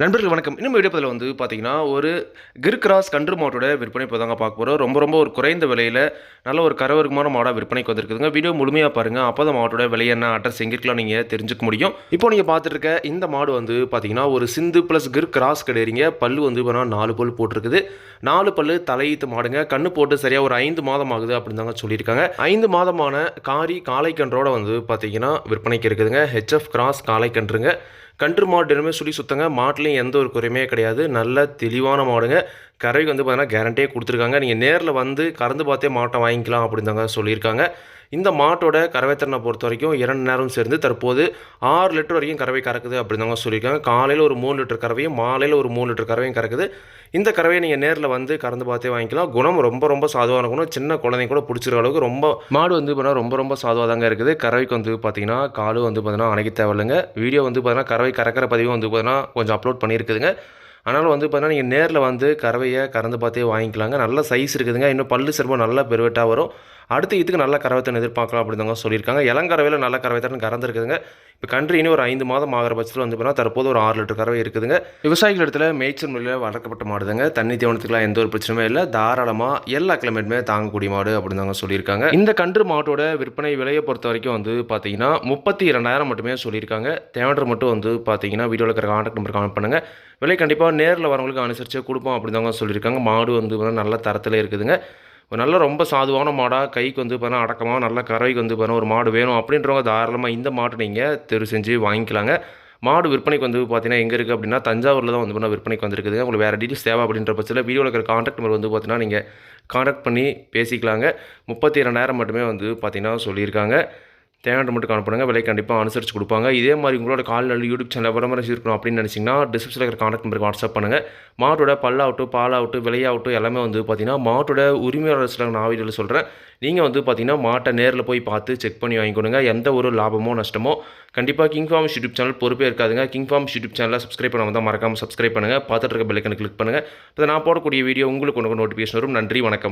நண்பர்கள் வணக்கம். இன்னும் வீடியோ வந்து பார்த்தீங்கன்னா ஒரு கிர்கிராஸ் கன்று மாட்டோட விற்பனை இப்போ தாங்க பார்க்க போகிறோம் ரொம்ப ரொம்ப ஒரு குறைந்த விலையில் நல்ல ஒரு கரவருக்கமான மாடாக விற்பனைக்கு வந்திருக்குதுங்க. வீடியோ முழுமையாக பாருங்கள் அப்போ தான் மாட்டோட விலை என்ன அட்ரஸ் எங்கிருக்கலாம் நீங்கள் தெரிஞ்சுக்க முடியும். இப்போ நீங்கள் பார்த்துருக்க இந்த மாடு வந்து பார்த்தீங்கன்னா ஒரு சிந்து ப்ளஸ் கிர் கிராஸ் கிடையாதுங்க. பல்லு வந்து பார்த்தீங்கன்னா நாலு பல் போட்டிருக்குது. நாலு பல்லு தலையீத்து மாடுங்க. கண்ணு போட்டு சரியாக ஒரு ஐந்து மாதம் ஆகுது அப்படின்னு தாங்க சொல்லியிருக்காங்க. ஐந்து மாதமான காரி காளை வந்து பார்த்தீங்கன்னா விற்பனைக்கு இருக்குதுங்க. ஹெச்எஃப் கிராஸ் காளை கன்றுங்க. கன்று மாடு எல்லாமே சுழி சுத்தங்க. மாட்டுலேயும் எந்த ஒரு குறையுமே கிடையாது. நல்ல தெளிவான மாடுங்க. கறவைக்கு வந்து பார்த்தீங்கன்னா கேரண்டியே கொடுத்துருக்காங்க. நீங்கள் நேரில் வந்து கறந்து பார்த்தே மாட்டை வாங்கிக்கலாம் அப்படின்னு தாங்க சொல்லியிருக்காங்க. இந்த மாட்டோட கறவைத்திறனை பொறுத்த வரைக்கும் இரண்டு நேரம் சேர்ந்து தற்போது ஆறு லிட்டர் வரைக்கும் கறவை கறக்குது அப்படின்னு தாங்க சொல்லியிருக்காங்க. காலையில் ஒரு மூணு லிட்டர் கறவையும் மாலையில் ஒரு மூணு லிட்டர் கறவையும் கறக்குது. இந்த கறவையை நீங்கள் நேரில் வந்து கறந்து பார்த்தே வாங்கிக்கலாம். குணம் ரொம்ப ரொம்ப சாதுவான குணம். சின்ன குழந்தைங்க கூட பிடிச்சிருக்க அளவுக்கு ரொம்ப மாடு வந்து பார்த்தீங்கன்னா ரொம்ப ரொம்ப சாதுவாக தாங்க இருக்குது. கறவைக்கு வந்து பார்த்தீங்கன்னா காலு வந்து பார்த்தீங்கன்னா அணைக்க தேவையில்லைங்க. வீடியோ வந்து பார்த்தீங்கன்னா கறவை கறக்கிற பதிவும் வந்து பார்த்தீங்கன்னா கொஞ்சம் அப்லோட் பண்ணியிருக்குதுங்க. ஆனாலும் வந்து பார்த்தீங்கன்னா நீங்கள் நேரில் வந்து கறவையை கறந்து பார்த்தே வாங்கிக்கலாங்க. நல்ல சைஸ் இருக்குதுங்க. இன்னும் பல்லு சிறப்பு நல்ல பெருவெட்டாக வரும். அடுத்து இதுக்கு நல்ல கறவைத்தன் எதிர்பார்க்கலாம் அப்படிதாங்க சொல்லியிருக்காங்க. இளங்கறவையில் நல்ல கரவைத்தன் கறந்துருக்குதுங்க. இப்போ கன்று இனி ஒரு ஐந்து மாதம் ஆகிற பட்சத்தில் வந்து பார்த்தீங்கன்னா தற்போது ஒரு ஆறு லிட்டர் கறவை இருக்குதுங்க. விவசாயிகள் இடத்துல மேய்ச்சல் முறையில் வளர்க்கப்பட்ட மாடுதுங்க. தண்ணி தேவனத்துக்குலாம் எந்த ஒரு பிரச்சனையும் இல்லை. தாராளமாக எல்லா கிளைமேட்டுமே தாங்கக்கூடிய மாடு அப்படின்னு தாங்க சொல்லியிருக்காங்க. இந்த கன்று மாட்டோட விற்பனை விலையை பொறுத்த வரைக்கும் வந்து பார்த்தீங்கன்னா முப்பத்தி இரண்டாயிரம் மட்டுமே சொல்லியிருக்காங்க. தேவண்டர் மட்டும் வந்து பார்த்தீங்கன்னா வீடியோவில் இருக்கிற கான்டாக்ட் நம்பர் கால் பண்ணுங்கள் விலை கண்டிப்பாக நேரில் வரவங்களுக்கு அனுசரித்து கொடுப்போம் அப்படின்னு தாங்க சொல்லியிருக்காங்க. மாடு வந்து நல்ல தரத்தில் இருக்குதுங்க. ஒரு நல்ல ரொம்ப சாதுவான மாடாக கைக்கு வந்து பார்த்தீங்கன்னா அடக்கமாக நல்ல கறவைக்கு வந்து பார்த்தீங்கன்னா ஒரு மாடு வேணும் அப்படின்றவங்க தாராளமாக இந்த மாட்டை நீங்கள் தெரிவு செஞ்சு வாங்கிக்கலாங்க. மாடு விற்பனைக்கு வந்து பார்த்தீங்கன்னா எங்கே இருக்குது அப்படின்னா தஞ்சாவூரில் தான் வந்து பார்த்தீங்கன்னா விற்பனைக்கு வந்திருக்குது உங்களுக்கு வேறு டீட்டெயில்ஸ் தேவை அப்படின்ற பட்சத்தில் வீடியோவில் இருக்கிற காண்டாக்ட் நம்பர் வந்து பார்த்தீங்கன்னா நீங்கள் காண்டாக்ட் பண்ணி பேசிக்கலாங்க. முப்பத்தி இரண்டாயிரம் மட்டுமே வந்து பார்த்தீங்கன்னா சொல்லியிருக்காங்க. தேவையான மட்டும் காணப்படுங்க விலை கண்டிப்பாக அனுசரித்து கொடுப்பாங்க. இதே மாதிரி உங்களோட கால்நடை யூடியூப் சேனல் விளம்பரம் இருக்கணும் அப்படின்னு நினச்சிங்கன்னா டிஸ்கிரிப்ஷனில் இருக்கிற கான்டாக்ட் நம்பருக்கு வாட்ஸ்அப் பண்ணுங்கள் மாட்டோட பல்லாகட்டும் பாலாகட்டும் விலையாகட்டும் எல்லாமே வந்து பார்த்தீங்கன்னா மாட்டோட உரிமையாளர் சில நான் வீடியோவில் சொல்கிறேன் நீங்கள் வந்து பார்த்தீங்கன்னா மாட்டை நேரில் போய் பார்த்து செக் பண்ணி வாங்கிக்கணுங்க எந்த ஒரு லாபமோ நஷ்டமோ கண்டிப்பாக கிங் ஃபார்ம் யூடியூப் சேனல் பொறுப்பே இருக்காதுங்க. கிங் ஃபார்ம் யூடியூப் சேனலில் சப்ஸ்கிரைப் பண்ணாமல் தான் மறக்காமல் சப்ஸ்கிரைப் பண்ணுங்கள் பார்த்துட்டு இருக்க பெல்லைக்கனை கிளிக் பண்ணுங்கள் இப்போ நான் போடக்கூடிய வீடியோ உங்களுக்கு ஒன்று நோட்டிஃபிகேஷன் வரும். நன்றி வணக்கம்.